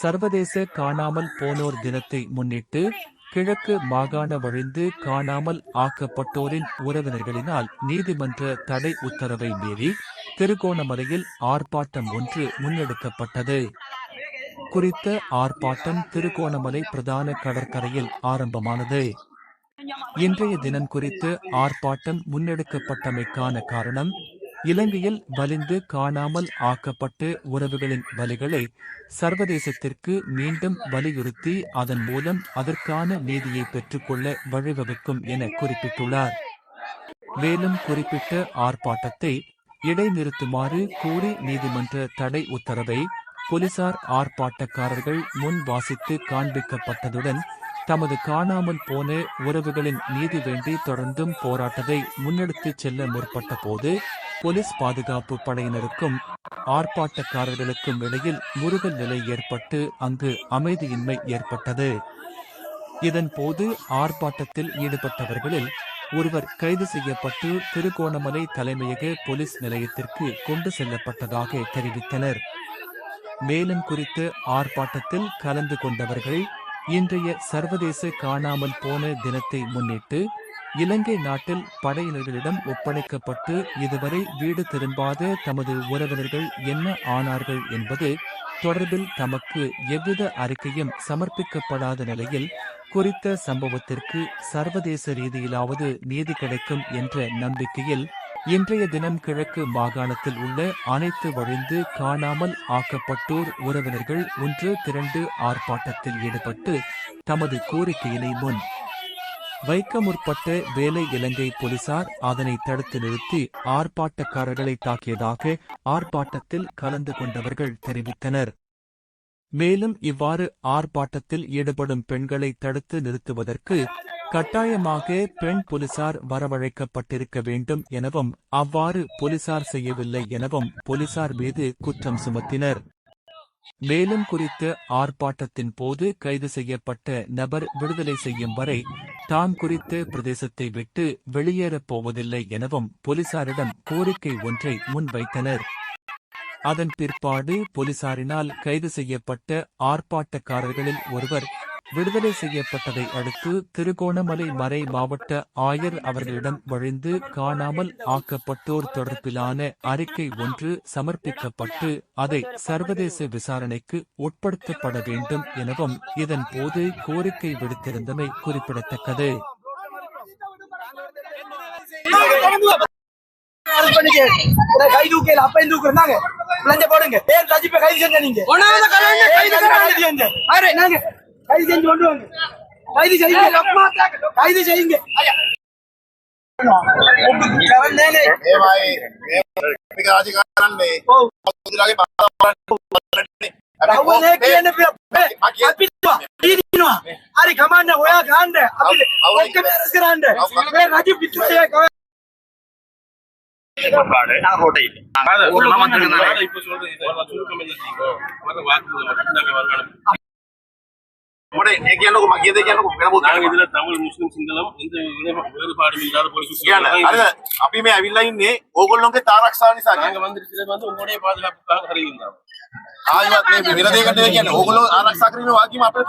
சர்வதேச காணாமல் போனோர் தினத்தை முன்னிட்டு கிழக்கு மாகாண வழிந்து காணாமல் ஆக்கப்பட்டோரின் உறவினர்களினால் நீதிமன்ற தடை உத்தரவை மீறி திருகோணமலையில் ஆர்ப்பாட்டம் ஒன்று முன்னெடுக்கப்பட்டது. குறித்த ஆர்ப்பாட்டம் திருகோணமலை பிரதான கடற்கரையில் ஆரம்பமானது. இன்றைய தினம் குறித்து ஆர்ப்பாட்டம் முன்னெடுக்கப்பட்டமைக்கான காரணம் இலங்கையில் வலிந்து காணாமல் ஆக்கப்பட்டு உறவுகளின் வலிகளை சர்வதேசத்திற்கு மீண்டும் வலியுறுத்தி அதன் மூலம் அதற்கான நீதியை பெற்றுக்கொள்ள வழிவகுக்கும் என குறிப்பிட்டுள்ளார். மேலும் குறிப்பிட்ட ஆர்ப்பாட்டத்தை இடைநிறுத்துமாறு கூறி நீதிமன்ற தடை உத்தரவை போலீசார் ஆர்ப்பாட்டக்காரர்கள் முன் வாசித்து காண்பிக்கப்பட்டதுடன் தமது காணாமல் போன உறவுகளின் நீதி வேண்டி தொடர்ந்தும் போராட்டத்தை முன்னெடுத்துச் செல்ல முற்பட்ட போது போலீஸ் பாதுகாப்பு படையினருக்கும் ஆர்ப்பாட்டக்காரர்களுக்கும் இடையில் முருகல் நிலை ஏற்பட்டு அங்கு அமைதியின்மை ஏற்பட்டது. இதன்போது ஆர்ப்பாட்டத்தில் ஈடுபட்டவர்களில் ஒருவர் கைது செய்யப்பட்டு திருகோணமலை தலைமையக போலீஸ் நிலையத்திற்கு கொண்டு செல்லப்பட்டதாக தெரிவித்தனர். மேலும் குறித்து ஆர்ப்பாட்டத்தில் கலந்து கொண்டவர்கள் இன்றைய சர்வதேச காணாமல் போன தினத்தை முன்னிட்டு இலங்கை நாட்டில் படையினர்களிடம் ஒப்படைக்கப்பட்டு இதுவரை வீடு திரும்பாத தமது உறவினர்கள் என்ன ஆனார்கள் என்பது தொடர்பில் தமக்கு எவ்வித அறிக்கையும் சமர்ப்பிக்கப்படாத நிலையில் குறித்த சம்பவத்திற்கு சர்வதேச ரீதியிலாவது நீதி கிடைக்கும் என்ற நம்பிக்கையில் இன்றைய தினம் கிழக்கு மாகாணத்தில் உள்ள அனைத்து வழிந்து காணாமல் ஆக்கப்பட்டோர் உறவினர்கள் ஒன்று திரண்டு ஆர்ப்பாட்டத்தில் ஈடுபட்டு தமது கோரிக்கையினை முன் வைக்க முற்பட்ட வேலை இலங்கை போலீசார் அதனை தடுத்து நிறுத்தி ஆர்ப்பாட்டக்காரர்களை தாக்கியதாக ஆர்ப்பாட்டத்தில் கலந்து கொண்டவர்கள் தெரிவித்தனர். மேலும் இவ்வாறு ஆர்ப்பாட்டத்தில் ஈடுபடும் பெண்களை தடுத்து நிறுத்துவதற்கு கட்டாயமாக பெண் போலீசார் வரவழைக்கப்பட்டிருக்க வேண்டும் எனவும் அவ்வாறு போலீசார் செய்யவில்லை எனவும் போலீசார் மீது குற்றம் சுமத்தினர். மேலும் குறித்த ஆர்ப்பாட்டத்தின் போது கைது செய்யப்பட்ட நபர் விடுதலை செய்யும் வரை தாம் குறித்த பிரதேசத்தை விட்டு வெளியேறப் போவதில்லை எனவும் போலீசாரிடம் கோரிக்கை ஒன்றை முன்வைத்தனர். அதன் பிற்பாடு போலீசாரினால் கைது செய்யப்பட்ட ஆர்ப்பாட்டக்காரர்களில் ஒருவர் விடுதலை செய்யப்பட்டதை அடுத்து திருகோணமலை மறை மாவட்ட ஆயர் அவர்களிடம் வழிந்து காணாமல் ஆக்கப்பட்டோர் தொடர்பிலான அறிக்கை ஒன்று சமர்ப்பிக்கப்பட்டு அதை சர்வதேச விசாரணைக்கு உட்படுத்தப்பட வேண்டும் எனவும் இதன் போது கோரிக்கை விடுத்திருந்தமை குறிப்பிடத்தக்கது. அப்ப போடுங்க ரஜிப்ப கைது கைது செஞ்சு கொண்டு வாங்க. கைது செய்யுங்க. கைது செய்யுங்க. అరే కమాండ్ ఓయా కాండ అప్పుడు ఒక్క మేరస్ இதுல தமிழ் முஸ்லிம் சிங்களம் எந்த வேறு- வேறுபாடும் இல்லாத போலீஸ் කියන්න හරිද අපි මේ ඇවිල්ලා ඉන්නේ ඕගොල්ලොන්ගේ තාරක්ෂාව නිසා நாங்க வந்திருக்கிறது வந்து உங்களுடைய பாதுகாப்புக்காக வருகின்றோம் ආයිවත් මේ විරදයකට කියන්නේ ඕගොල්ලෝ ආරක්ෂා කිරීමේ වාක්‍යම අපිට